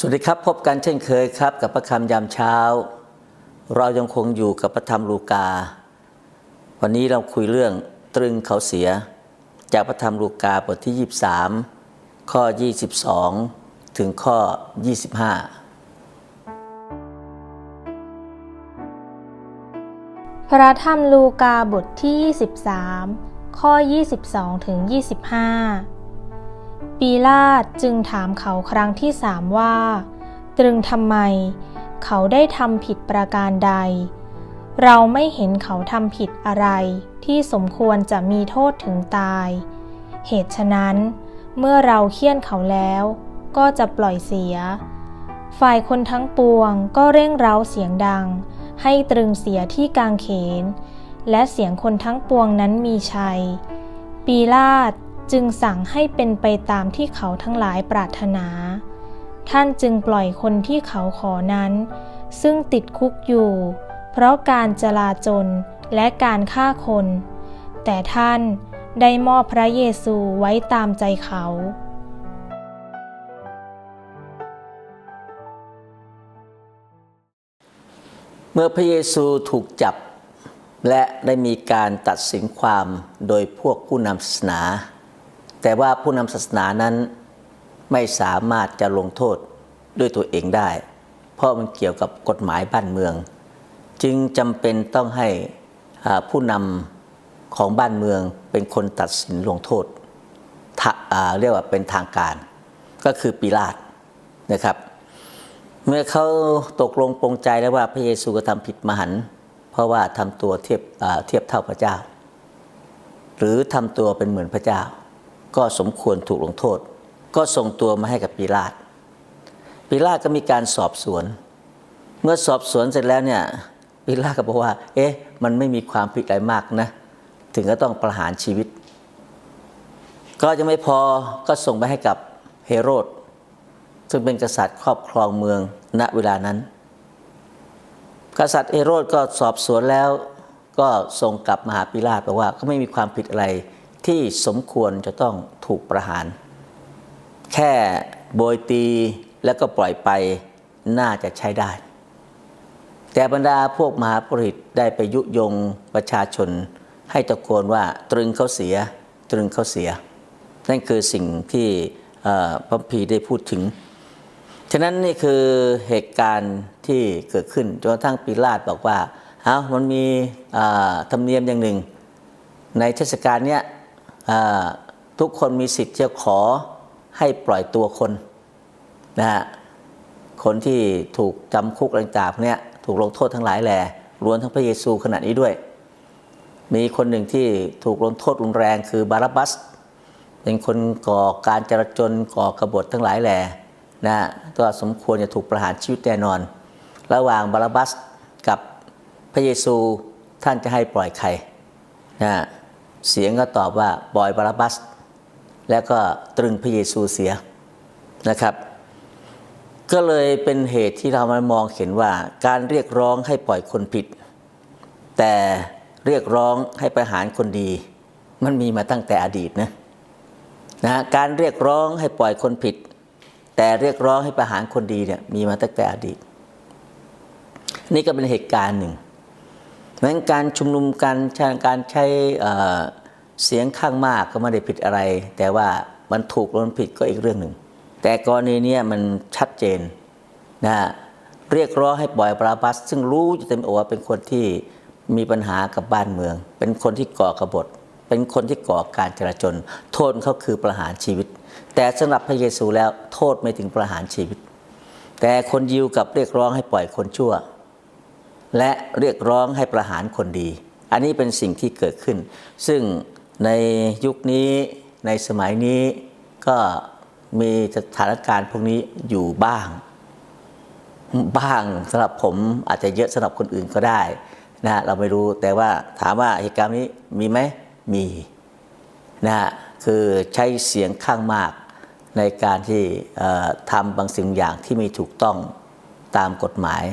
สวัสดีครับ พบกันเช่นเคยครับ กับพระคำยามเช้า เรายังคงอยู่กับพระธรรมลูกา วันนี้เราคุยเรื่องตรึงเขาเสีย จากพระธรรมลูกาบทที่ 23 ข้อ 22 ถึงข้อ 25 พระธรรมลูกาบทที่ 23 ข้อ 22 ถึง 25 ปีลาตจึงถามเขาครั้งที่สามว่า ตรึงทำไม เขาได้ทำผิดประการใด เราไม่เห็นเขาทำผิดอะไรที่สมควรจะมีโทษถึงตาย เหตุฉะนั้น เมื่อเราเคี่ยนเขาแล้ว ก็จะปล่อยเสีย ฝ่ายคนทั้งปวงก็เร่งเร้าเสียงดัง ให้ตรึงเสียที่กางเขน และเสียงคนทั้งปวงนั้นมีชัยปีลาต จึงสั่งให้เป็นไปตามที่เขาทั้งหลายปรารถนา ท่านจึงปล่อยคนที่เขาขอนั้น ซึ่งติดคุกอยู่ เพราะการจลาจลและการฆ่าคน แต่ท่านได้มอบพระเยซูไว้ตามใจเขา เมื่อพระเยซูถูกจับและได้มีการตัดสินความโดยพวกผู้นำศาสนา แต่ว่าผู้นำศาสนานั้นไม่สามารถจะลงโทษด้วยตัวเองได้ เพราะมันเกี่ยวกับกฎหมายบ้านเมือง จึงจำเป็นต้องให้ผู้นำของบ้านเมืองเป็นคนตัดสินลงโทษท่าเรียกว่าเป็นทางการ ก็คือปิลาตนะครับ เมื่อเขาตกลงปรงใจแล้วว่าพระเยซูกระทำผิดมหันต์เพราะว่าทำตัวเทียบเทียบเท่าพระเจ้า หรือทำตัวเป็นเหมือนพระเจ้า ก็สมควรถูกลงโทษ ก็ส่งตัวมาให้กับปีลาตปีลาตก็มีการสอบสวน เมื่อสอบสวนเสร็จแล้วเนี่ยปีลาตก็บอกว่า เอ๊ะ มันไม่มีความผิดอะไรมากนะ ถึงก็ต้องประหารชีวิต ก็ยังไม่พอก็ส่งไปให้กับเฮโรดซึ่งเป็นกษัตริย์ครอบครองเมืองณเวลานั้น กษัตริย์เฮโรดก็สอบสวนแล้ว ก็ส่งกลับมาหาปิลาตบอกว่าก็ไม่มีความผิดอะไร ที่สมควรจะต้องถูกประหาร แค่โบยตีแล้วก็ปล่อยไปน่าจะใช้ได้ แต่บรรดาพวกมหาปริตได้ไปยุยงประชาชน ให้ตะโกนว่าตรึงเขาเสีย ตรึงเขาเสีย นั่นคือสิ่งที่พระพีได้พูดถึง ฉะนั้นนี่คือเหตุการณ์ที่เกิดขึ้นจนกระทั่งปีลาตบอกว่าเอามันมีธรรมเนียมอย่างหนึ่ง ในเทศกาลเนี้ย ทุกคนมีสิทธิ์จะขอให้ปล่อยตัวคนนะฮะคนที่ถูกจำคุกต่างๆเนี่ยถูกลงโทษทั้งหลายแหล่รวมทั้งพระเยซูขณะนี้ด้วย มีคนหนึ่งที่ถูกลงโทษรุนแรงคือบาราบัส เป็นคนก่อการจราจนก่อกบฏทั้งหลายแหล่นะก็สมควรจะถูกประหารชีวิตแน่นอน ระหว่างบาราบัสกับพระเยซูท่านจะให้ปล่อยใครนะ เสียงก็ตอบว่าปล่อยบาราบัส แล้วก็ตรึงพระเยซูเสียนะครับ ก็เลยเป็นเหตุที่เรามามองเห็นว่าการเรียกร้องให้ปล่อยคนผิด แต่เรียกร้องให้ประหารคนดี มันมีมาตั้งแต่อดีตนะนะฮะการเรียกร้องให้ปล่อยคนผิด แต่เรียกร้องให้ประหารคนดีเนี่ยมีมาตั้งแต่อดีต นี่ก็เป็นเหตุการณ์หนึ่ง เพราะฉะนั้นการชุมนุมกันการใช้เสียงข้างมากก็ไม่ได้ผิดอะไร แต่ว่ามันถูกหรือมันผิดก็อีกเรื่องหนึ่ง แต่กรณีนี้มันชัดเจนนะเรียกร้องให้ปล่อยบาราบัส ซึ่งรู้อยู่เต็มอกว่าเป็นคนที่มีปัญหากับบ้านเมือง เป็นคนที่ก่อกบฏ เป็นคนที่ก่อการจราจน โทษเขาคือประหารชีวิต แต่สำหรับพระเยซูแล้วโทษไม่ถึงประหารชีวิต แต่คนยิวกับเรียกร้องให้ปล่อยคนชั่ว และเรียกร้องให้ประหารคนดี อันนี้เป็นสิ่งที่เกิดขึ้น ซึ่งในยุคนี้ในสมัยนี้ก็มีสถานการณ์พวกนี้อยู่บ้าง บ้างสำหรับผมอาจจะเยอะสำหรับคนอื่นก็ได้นะเราไม่รู้แต่ว่าถามว่าเหตุการณ์นี้มีไหมมีนะฮะคือใช้เสียงข้างมากในการที่ทำบางสิ่งอย่างที่ไม่ถูกต้องตามกฎหมาย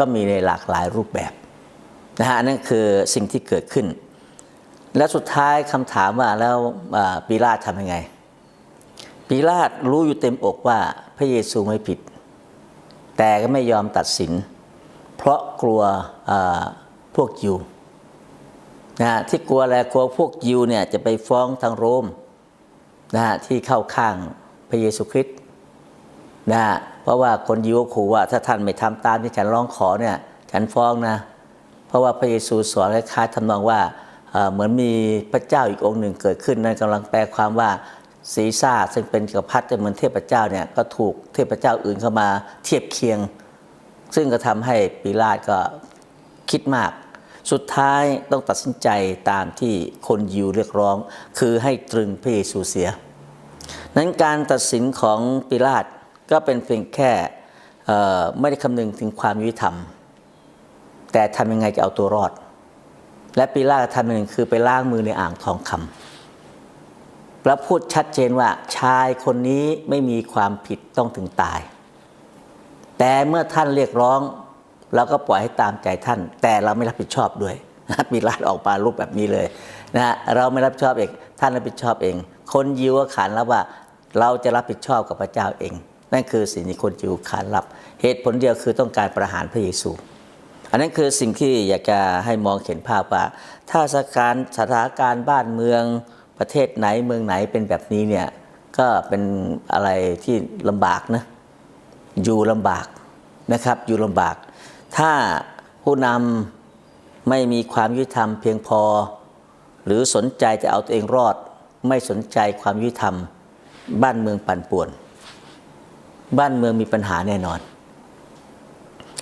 ก็มีในหลากหลายรูปแบบนะฮะนั่นคือสิ่งที่เกิดขึ้น และสุดท้ายคำถามว่าแล้วปีลาตทำยังไงปีลาตรู้อยู่เต็มอกว่าพระเยซูไม่ผิด แต่ก็ไม่ยอมตัดสิน เพราะกลัวพวกยิวนะฮะที่กลัวอะไรกลัวพวกยิวเนี่ยจะไปฟ้องทางโรมนะฮะที่เข้าข้างพระเยซูคริสต์ นะเพราะว่าคนยิวขู่ว่าถ้าท่านไม่ทำตามที่ฉันร้องขอเนี่ย ฉันฟ้องนะ เพราะว่าพระเยซูสอนคล้ายๆทำนองว่าเหมือนมีพระเจ้าอีกองค์หนึ่งเกิดขึ้นนั่นกำลังแปลความว่าซีซ่าซึ่งเป็นจักรพรรดิแต่เหมือนเทพเจ้าเนี่ยก็ถูกเทพเจ้าอื่นเข้ามาเทียบเคียง ซึ่งก็ทำให้ปิลาตก็คิดมาก สุดท้ายต้องตัดสินใจตามที่คนยิวเรียกร้อง คือให้ตรึงพระเยซูเสีย นั้นการตัดสินของปิลาต ก็เป็นเพียงแค่ไม่ได้คำนึงถึงความยุติธรรม แต่ทำยังไงจะเอาตัวรอด และปิลาทำอย่างหนึ่งคือไปล้างมือในอ่างทองคำแล้วพูดชัดเจนว่าชายคนนี้ไม่มีความผิดต้องถึงตาย แต่เมื่อท่านเรียกร้องเราก็ปล่อยให้ตามใจท่าน แต่เราไม่รับผิดชอบด้วยนะปิลาตออกมารูปแบบนี้เลยนะเราไม่รับผิดชอบเอง ท่านรับผิดชอบเอง คนยิวก็ขานรับว่าเราจะรับผิดชอบกับพระเจ้าเอง นั่นคือสิ่งที่คนยิวขานรับ เหตุผลเดียวคือต้องการประหารพระเยซู อันนั้นคือสิ่งที่อยากจะให้มองเห็นภาพว่า ถ้าสถานสถานการณ์บ้านเมืองประเทศไหนเมืองไหนเป็นแบบนี้เนี่ยก็เป็นอะไรที่ลำบากนะอยู่ลำบากนะครับอยู่ลำบาก ถ้าผู้นำไม่มีความยุติธรรมเพียงพอ หรือสนใจจะเอาตัวเองรอด ไม่สนใจความยุติธรรม บ้านเมืองปั่นป่วน บ้านเมืองมีปัญหาแน่นอน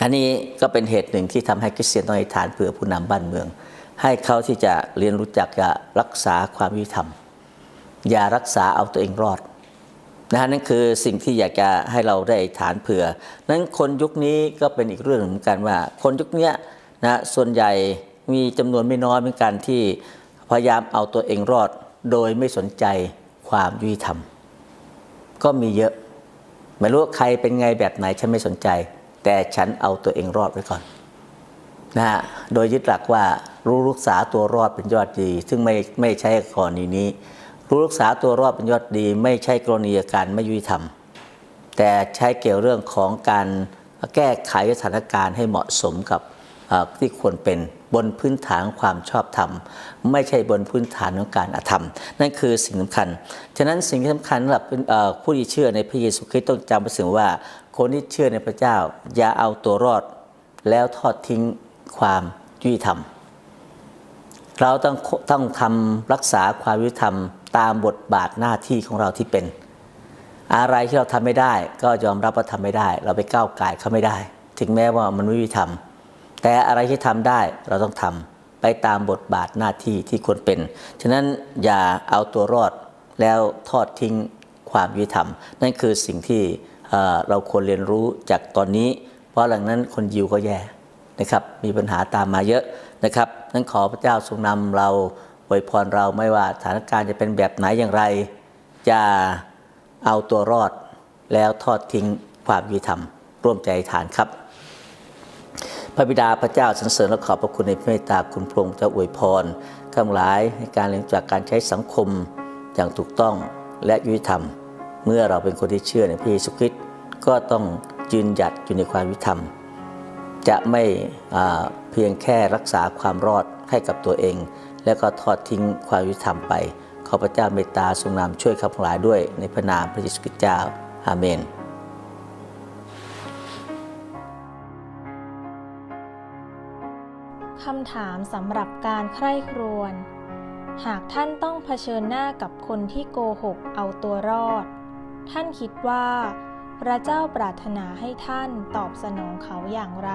อันนี้ก็เป็นเหตุหนึ่งที่ทำให้คริสเตียนต้องอธิษฐานเผื่อผู้นำบ้านเมือง ให้เขาที่จะเรียนรู้จักจะรักษาความยุติธรรม อย่ารักษาเอาตัวเองรอดนะฮะนั่นคือสิ่งที่อยากจะให้เราได้ฐานเผื่อ นั้นคนยุคนี้ก็เป็นอีกเรื่องหนึ่งเหมือนกันว่า คนยุคนี้นะส่วนใหญ่มีจำนวนไม่น้อยเหมือนกันที่พยายามเอาตัวเองรอด โดยไม่สนใจความยุติธรรม ก็มีเยอะ ไม่รู้ใครเป็นไงแบบไหนฉันไม่สนใจ แต่ฉันเอาตัวเองรอดไว้ก่อนนะฮะโดยยึดหลักว่ารู้รักษาตัวรอดเป็นยอดดี ซึ่งไม่ไม่ใช่กรณีนี้ รู้รักษาตัวรอดเป็นยอดดี ไม่ใช่กรณีการไม่ยุติธรรม แต่ใช้เกี่ยวเรื่องของการแก้ไขสถานการณ์ให้เหมาะสมกับที่ควรเป็น บนพื้นฐานความชอบธรรม ไม่ใช่บนพื้นฐานของการอธรรม นั่นคือสิ่งสำคัญ ฉะนั้นสิ่งที่สำคัญสำหรับผู้ที่เชื่อในพระเยซูคริสต์ต้องจำไว้เสมอว่า คนที่เชื่อในพระเจ้า อย่าเอาตัวรอด แล้วทอดทิ้งความยุติธรรม เราต้องต้องทำรักษาความยุติธรรม ตามบทบาทหน้าที่ของเราที่เป็น อะไรที่เราทำไม่ได้ ก็ยอมรับว่าทำไม่ได้ เราไปก้าวไก่เขาไม่ได้ ถึงแม้ว่ามันไม่ยุติธรรม แต่อะไรที่ทำได้เราต้องทำไปตามบทบาทหน้าที่ที่ควรเป็น ฉะนั้นอย่าเอาตัวรอดแล้วทอดทิ้งความยุติธรรม นั่นคือสิ่งที่เอ่อเราควรเรียนรู้จากตอนนี้ เพราะหลังนั้นคนยิวก็แย่นะครับ มีปัญหาตามมาเยอะนะครับ นั้นขอพระเจ้าทรงนำเราอวยพรเราไม่ว่าสถานการณ์จะเป็นแบบไหนอย่างไร จะเอาตัวรอดแล้วทอดทิ้งความยุติธรรม ร่วมใจฐานครับ พระบิดาพระเจ้าสรรเสริญและขอบพระคุณในพระเมตตาคุณพระองค์เจ้าอวยพรข้างหลายในการเรียนจากการใช้สังคมอย่างถูกต้องและยุติธรรม เมื่อเราเป็นคนที่เชื่อในพระเยซูคริสต์ก็ต้องยืนหยัดอยู่ในความยุติธรรม จะไม่เพียงแค่รักษาความรอดให้กับตัวเอง แล้วก็ทอดทิ้งความยุติธรรมไปขอพระเจ้าเมตตาทรงนำช่วยข้าพงหลายด้วยในพระนามพระเยซูคริสต์เจ้าอาเมนำถามสำหรับการใคร่ครวญ หากท่านต้องเผชิญหน้ากับคนที่โกหกเอาตัวรอด ท่านคิดว่า พระเจ้าปรารถนาให้ท่านตอบสนองเขาอย่างไร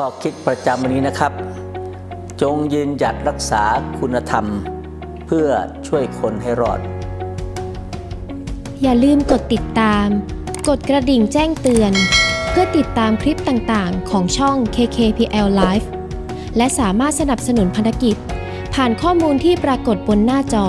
ข้อคิดประจำวันนี้นะครับ จงยืนหยัดรักษาคุณธรรม เพื่อช่วยคนให้รอด อย่าลืมกดติดตาม กดกระดิ่งแจ้งเตือน เพื่อติดตามคลิปต่างๆ ของช่อง KKPL Live และสามารถสนับสนุนพันธกิจ ผ่านข้อมูลที่ปรากฏบนหน้าจอ